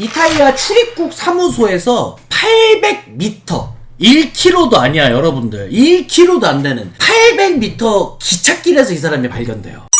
이탈리아 출입국 사무소에서 800m 1km도 아니야 여러분들 1km도 안 되는 800m 기찻길에서 이 사람이 발견돼요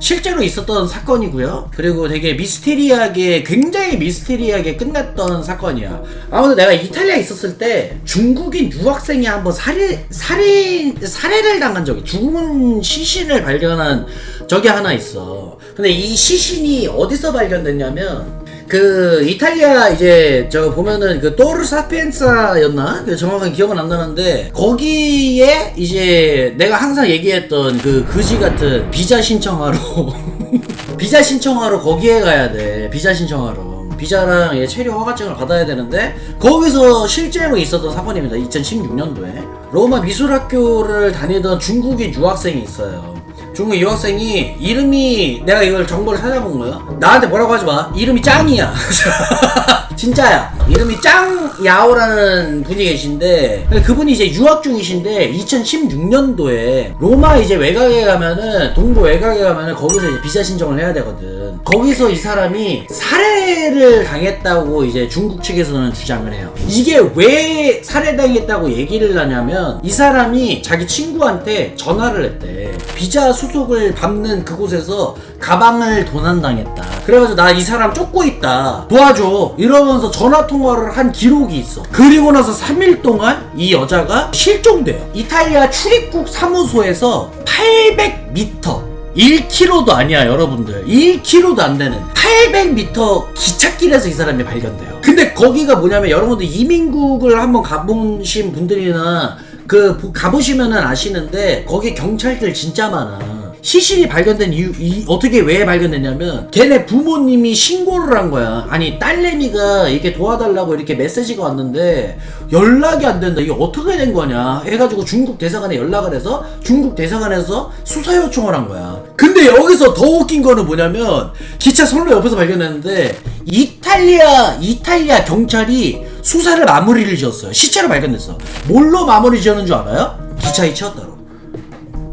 실제로 있었던 사건이고요. 그리고 되게 미스테리하게 굉장히 미스테리하게 끝났던 사건이야. 아무튼 내가 이탈리아에 있었을 때 중국인 유학생이 한번 살해 살해 살해를 당한 적이 죽은 시신을 발견한 적이 하나 있어. 근데 이 시신이 어디서 발견됐냐면 그 이탈리아 이제 저 보면은 그 토르 사피엔사였나? 그 정확한 기억은 안 나는데 거기에 이제 내가 항상 얘기했던 그 그지 같은 비자 신청하러 비자 신청하러 거기에 가야 돼. 비자 신청하러. 비자랑 예, 체류 허가증을 받아야 되는데 거기서 실제로 있었던 사건입니다. 2016년도에. 로마 미술학교를 다니던 중국인 유학생이 있어요 중국 유학생이 이름이 내가 이걸 정보를 찾아본 거야. 나한테 뭐라고 하지 마. 이름이 짱이야. 진짜야. 이름이 짱야오라는 분이 계신데 그분이 이제 유학 중이신데 2016년도에 로마 이제 외곽에 가면은 동부 외곽에 가면은 거기서 이제 비자 신청을 해야 되거든. 거기서 이 사람이 살해를 당했다고 이제 중국 측에서는 주장을 해요. 이게 왜 살해당했다고 얘기를 하냐면 이 사람이 자기 친구한테 전화를 했대. 비자 수속을 밟는 그곳에서 가방을 도난당했다. 그래가지고 나 이 사람 쫓고 있다. 도와줘. 이러면서 전화 통화를 한 기록이 있어. 그리고 나서 3일 동안 이 여자가 실종돼요. 이탈리아 출입국 사무소에서 800m 1km도 아니야 여러분들 1km도 안 되는 800m 기찻길에서 이 사람이 발견돼요 근데 거기가 뭐냐면 여러분들 이민국을 한번 가보신 분들이나 그 보- 가보시면은 아시는데 거기 경찰들 진짜 많아. 시신이 발견된 이유 이, 어떻게 왜 발견됐냐면 걔네 부모님이 신고를 한 거야. 아니 딸내미가 이렇게 도와달라고 이렇게 메시지가 왔는데 연락이 안 된다. 이게 어떻게 된 거냐? 해가지고 중국 대사관에 연락을 해서 중국 대사관에서 수사 요청을 한 거야. 근데 여기서 더 웃긴 거는 뭐냐면 기차 선로 옆에서 발견했는데 이탈리아 이탈리아 경찰이 수사를 마무리를 지었어요 시체로 발견됐어 뭘로 마무리 지었는 줄 알아요? 기차에 치웠다로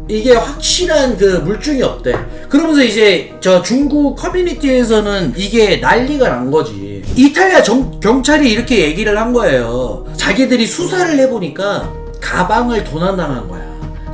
이게 확실한 그 물증이 없대. 그러면서 이제 저 중국 커뮤니티에서는 이게 난리가 난 거지. 이탈리아 정- 경찰이 이렇게 얘기를 한 거예요. 자기들이 수사를 해보니까 가방을 도난당한 거야.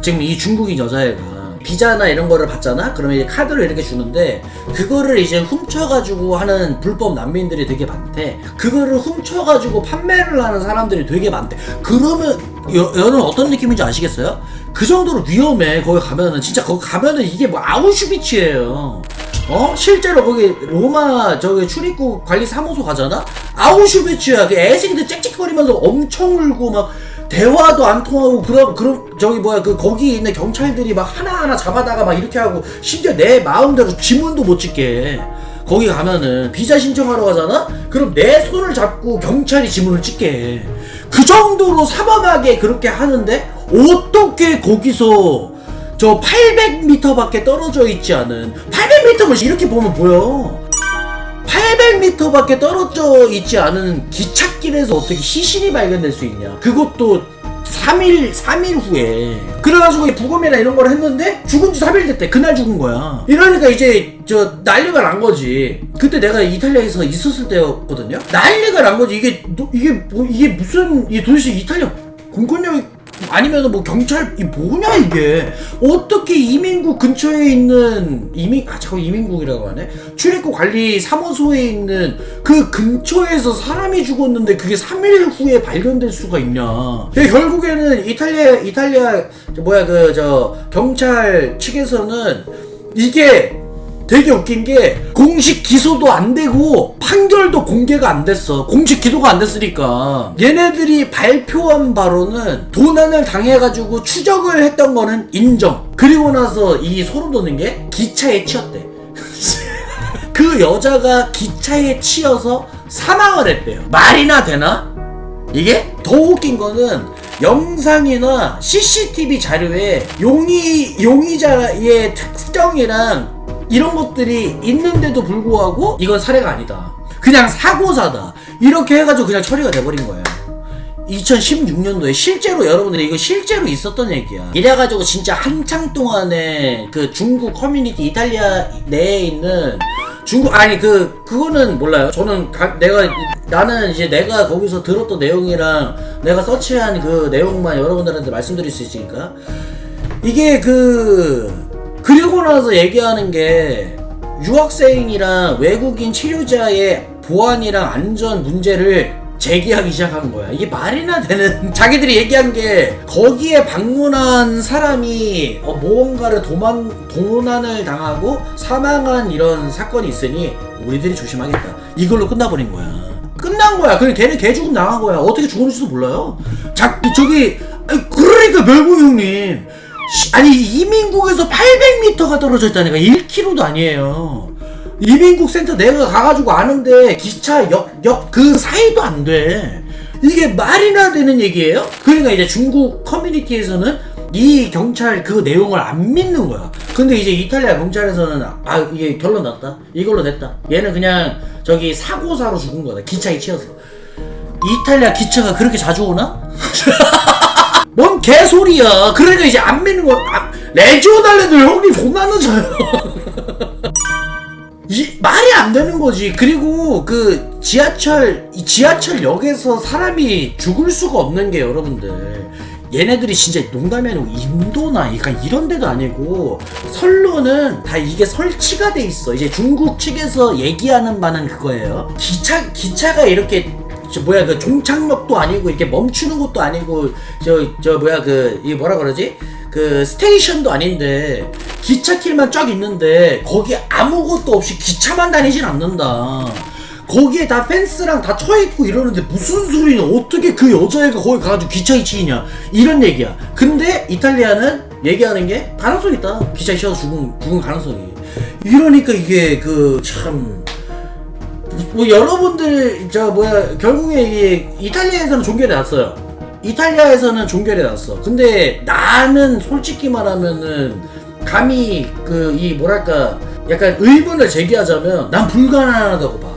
지금 이 중국인 여자애가. 비자나 이런 거를 받잖아? 그러면 이제 카드를 이렇게 주는데 그거를 이제 훔쳐가지고 하는 불법 난민들이 되게 많대. 그거를 훔쳐가지고 판매를 하는 사람들이 되게 많대. 그러면 여, 여러분 어떤 느낌인지 아시겠어요? 그 정도로 위험해. 거기 가면은 진짜 거기 가면은 이게 뭐 아우슈비츠예요. 어? 실제로 거기 로마 저기 출입국 관리 사무소 가잖아? 아우슈비츠야. 그 애새끼들 짹짹거리면서 엄청 울고 막 대화도 안 통하고 그럼 그럼 저기 뭐야 그 거기 있는 경찰들이 막 하나하나 잡아다가 막 이렇게 하고 심지어 내 마음대로 지문도 못 찍게 해. 거기 가면은 비자 신청하러 가잖아? 그럼 내 손을 잡고 경찰이 지문을 찍게 해. 그 정도로 사범하게 그렇게 하는데 어떻게 거기서 저 800m밖에 떨어져 있지 않은 800m면 이렇게 보면 보여. 800m밖에 떨어져 있지 않은 기찻길에서 어떻게 시신이 발견될 수 있냐? 그것도 3일, 3일 후에. 그래가지고 이 부검이나 이런 걸 했는데 죽은 지 3일 됐대. 그날 죽은 거야. 이러니까 이제 저 난리가 난 거지. 그때 내가 이탈리아에서 있었을 때였거든요. 난리가 난 거지. 이게, 너- 이게 뭐, 이게 무슨, 이 도대체 이탈리아 공권력이 아니면 뭐 경찰 이 뭐냐 이게? 어떻게 이민국 근처에 있는 이민 아 자꾸 이민국이라고 하네? 출입국 관리 사무소에 있는 그 근처에서 사람이 죽었는데 그게 3일 후에 발견될 수가 있냐? 근데 결국에는 이탈리아 이탈리아 저 뭐야 그 저 경찰 측에서는 이게 되게 웃긴 게 공식 기소도 안 되고 판결도 공개가 안 됐어. 공식 기소가 안 됐으니까 얘네들이 발표한 바로는 도난을 당해가지고 추적을 했던 거는 인정. 그리고 나서 이 소름 돋는 게 기차에 치였대. 그 여자가 기차에 치여서 사망을 했대요. 말이나 되나? 이게 더 웃긴 거는 영상이나 CCTV 자료에 용의 용의자의 특정이랑 이런 것들이 있는데도 불구하고 이건 살해가 아니다. 그냥 사고사다. 이렇게 해가지고 그냥 처리가 돼버린 거예요. 2016년도에 실제로 여러분들이 이거 실제로 있었던 얘기야. 이래가지고 진짜 한창 동안에 그 중국 커뮤니티 이탈리아 내에 있는 중국 아니 그 그거는 몰라요. 저는 가- 내가 이- 나는 이제 내가 거기서 들었던 내용이랑 내가 서치한 그 내용만 여러분들한테 말씀드릴 수 있으니까 이게 그 그리고 나서 얘기하는 게 유학생이랑 외국인 치료자의 보안이랑 안전 문제를 제기하기 시작한 거야. 이게 말이나 되는 자기들이 얘기한 게 거기에 방문한 사람이 어, 무언가를 도만 도난을 당하고 사망한 이런 사건이 있으니 우리들이 조심하겠다. 이걸로 끝나버린 거야. 끝난 거야. 그냥 걔는 개 죽음 당한 거야. 어떻게 죽었는지도 몰라요. 자, 저기 그러니까 멸구 형님. 씨, 아니 이민국에서 800m가 떨어져 있다니까 1km도 아니에요. 이민국 센터 내가 가가지고 아는데 기차 역 역 그 사이도 안 돼. 이게 말이나 되는 얘기예요? 그러니까 이제 중국 커뮤니티에서는 이 경찰 그 내용을 안 믿는 거야. 근데 이제 이탈리아 경찰에서는 아 이게 결론 났다. 이걸로 됐다. 얘는 그냥 저기 사고사로 죽은 거다. 기차에 치여서. 이탈리아 기차가 그렇게 자주 오나? 뭔 개소리야. 그러니까 이제 안 믿는 거. 아, 레지오달레도 형님 존나 늦어요. 이 말이 안 되는 거지. 그리고 그 지하철 이 지하철역에서 사람이 죽을 수가 없는 게 여러분들. 얘네들이 진짜 농담이 아니고 인도나 약간 이런 데도 아니고 선로는 다 이게 설치가 돼 있어. 이제 중국 측에서 얘기하는 바는 그거예요. 기차 기차가 이렇게 저 뭐야 그 종착역도 아니고 이렇게 멈추는 것도 아니고 저 저 뭐야 그 이 뭐라 그러지? 그 스테이션도 아닌데 기차길만 쫙 있는데 거기 아무것도 없이 기차만 다니진 않는다. 거기에 다 펜스랑 다 쳐있고 이러는데 무슨 소리냐? 어떻게 그 여자애가 거기 가가지고 기차에 치이냐? 이런 얘기야. 근데 이탈리아는 얘기하는 게 가능성이 있다. 기차에 치여서 죽은, 죽은 가능성이. 이러니까 이게 그 참 뭐 여러분들 저 뭐야 결국에 이게 이탈리아에서는 종결이 났어요. 이탈리아에서는 종결이 났어. 근데 나는 솔직히 말하면은 감히 그 이 뭐랄까 약간 의문을 제기하자면 난 불가능하다고 봐.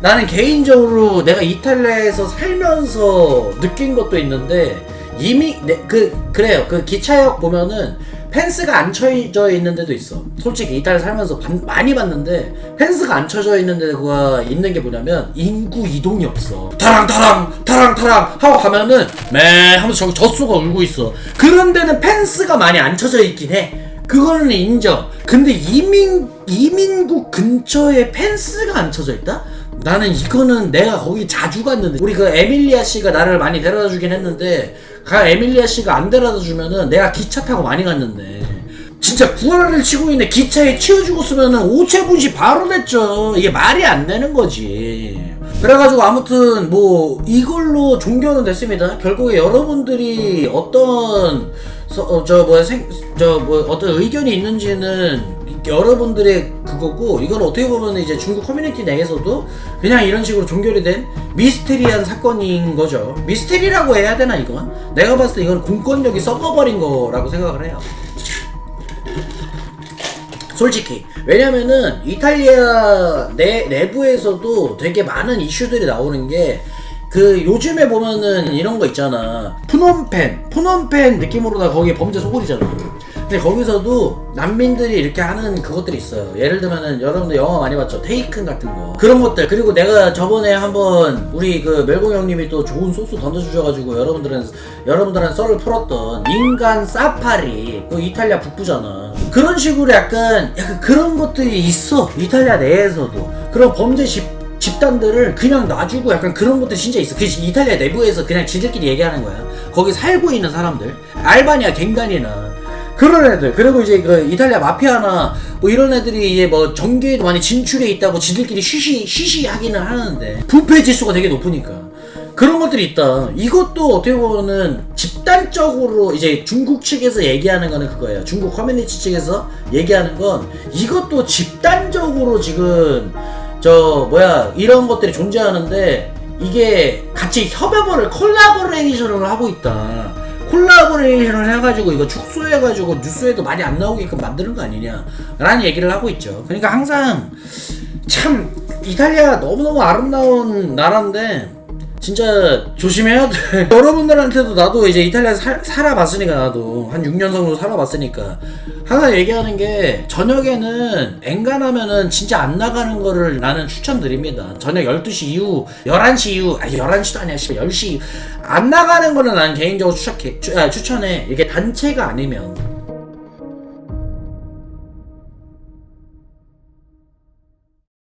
나는 개인적으로 내가 이탈리아에서 살면서 느낀 것도 있는데 이미 내, 그 그래요. 그 기차역 보면은 펜스가 안 쳐져 있는 데도 있어. 솔직히 이탈리아 살면서 반- 많이 봤는데 펜스가 안 쳐져 있는 데가 있는 게 뭐냐면 인구 이동이 없어. 타랑 타랑 타랑 타랑 하고 가면은 매 하면서 저기 젖소가 울고 있어. 그런 데는 펜스가 많이 안 쳐져 있긴 해. 그거는 인정. 근데 이민 이민국 근처에 펜스가 안 쳐져 있다? 나는 이거는 내가 거기 자주 갔는데 우리 그 에밀리아 씨가 나를 많이 데려다 주긴 했는데 가 에밀리아 씨가 안 데려다 주면은 내가 기차 타고 많이 갔는데. 진짜 구하를 치고 있는데 기차에 치여 죽었으면은 오체분시 바로 됐죠. 이게 말이 안 되는 거지. 그래가지고 아무튼 뭐 이걸로 종교는 됐습니다. 결국에 여러분들이 어떤 서, 어, 저 뭐야 생저뭐 어떤 의견이 있는지는 여러분들의 그거고 이건 어떻게 보면 이제 중국 커뮤니티 내에서도 그냥 이런 식으로 종결이 된 미스테리한 사건인 거죠. 미스테리라고 해야 되나 이건? 내가 봤을 때 이건 공권력이 썩어버린 거라고 생각을 해요. 솔직히 왜냐면은 이탈리아 내 내부에서도 되게 많은 이슈들이 나오는 게 그 요즘에 보면은 이런 거 있잖아 푸놈펜 푸놈펜 느낌으로다 거기 범죄 소굴이잖아 근데 거기서도 난민들이 이렇게 하는 그것들이 있어요. 예를 들면은 여러분들 영화 많이 봤죠? 테이큰 같은 거. 그런 것들. 그리고 내가 저번에 한번 우리 그 멜공 형님이 또 좋은 소스 던져주셔가지고 여러분들은 여러분들한 썰을 풀었던 인간 사파리 그 이탈리아 북부잖아 그런 식으로 약간 약간 그런 것들이 있어. 이탈리아 내에서도. 그런 범죄 집 집단들을 그냥 놔주고 약간 그런 것도 진짜 있어. 그 이탈리아 내부에서 그냥 지들끼리 얘기하는 거야. 거기 살고 있는 사람들, 알바니아 갱단이나 그런 애들. 그리고 이제 그 이탈리아 마피아나 뭐 이런 애들이 이제 뭐 전교에도 많이 진출해 있다고 지들끼리 쉬쉬 쉬쉬 하기는 하는데 부패 지수가 되게 높으니까. 그런 것들이 있다. 이것도 어떻게 보면은 집단적으로 이제 중국 측에서 얘기하는 거는 그거예요. 중국 커뮤니티 측에서 얘기하는 건 이것도 집단적으로 지금 저 뭐야 이런 것들이 존재하는데 이게 같이 협업을 콜라보레이션을 하고 있다. 콜라보레이션을 해가지고 이거 축소해가지고 뉴스에도 많이 안 나오게끔 만드는 거 아니냐라는 얘기를 하고 있죠. 그러니까 항상 참 이탈리아가 너무너무 아름다운 나라인데 진짜 조심해야 돼. 여러분들한테도 나도 이제 이탈리아에서 살, 살아봤으니까 나도 한 6년 정도 살아봤으니까 항상 얘기하는 게 저녁에는 엔간하면은 진짜 안 나가는 거를 나는 추천드립니다. 저녁 12시 이후 11시 이후 아 11시도 아니야. 씨발 10시 이후 안 나가는 거는 난 개인적으로 추천해. 추, 아, 추천해. 이게 단체가 아니면